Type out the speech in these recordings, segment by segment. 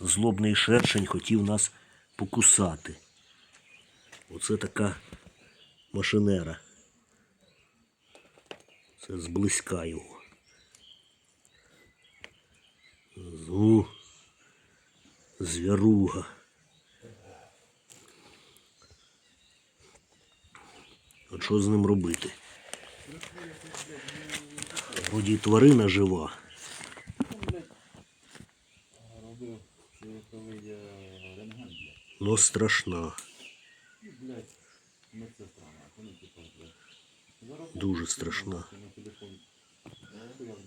злобний шершень хотів нас покусати. Оце така машинера. Це зблизька його. Зу. Звяруга. От що з ним робити? Вроді тварина жива. Робив, що коли я рентген, блядь. но страшна. Ну, блядь, медсестра, нахуй, ну, типа, блядь. Зараз Дуже страшна. нахуй, на телефон. Ну, я до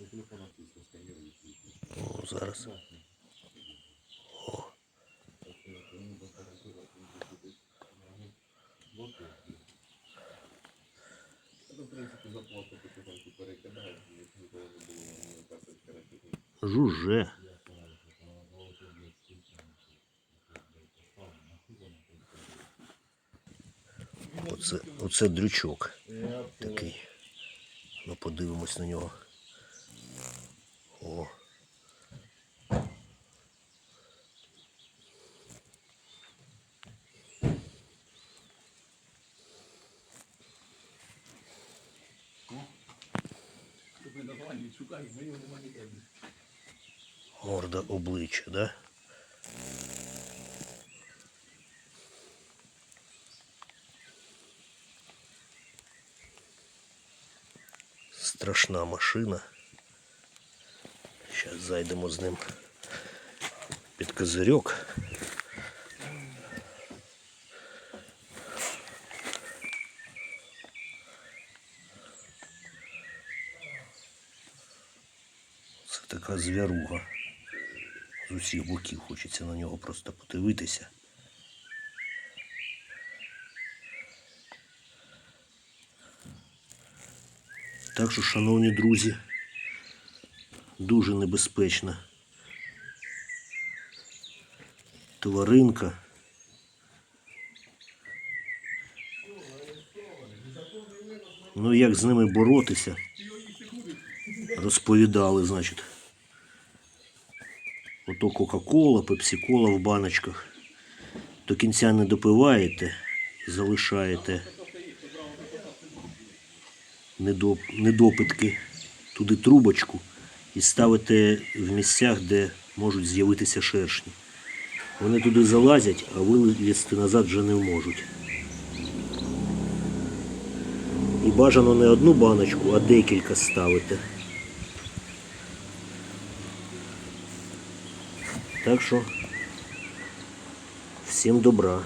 телефона тиску сканірую. типу. О, зараз. Так, ну. О, Так, Оце, оце дрючок такий. Ну, подивимось на нього. О. Морда обличчя, да? Страшна машина. Зараз зайдемо з ним під козирьок. Це така звяруга. З усіх боків хочеться на нього просто подивитися. Так що, шановні друзі, дуже небезпечна тваринка. Ну, як з ними боротися? Розповідали, значить. Ото Кока-Кола, Пепсі-Кола в баночках. До кінця не допиваєте і залишаєте недопитки туди трубочку і ставите в місцях, де можуть з'явитися шершні. Вони туди залазять, а вилізти назад вже не можуть. І бажано не одну баночку, а декілька ставити. Так що всім добра.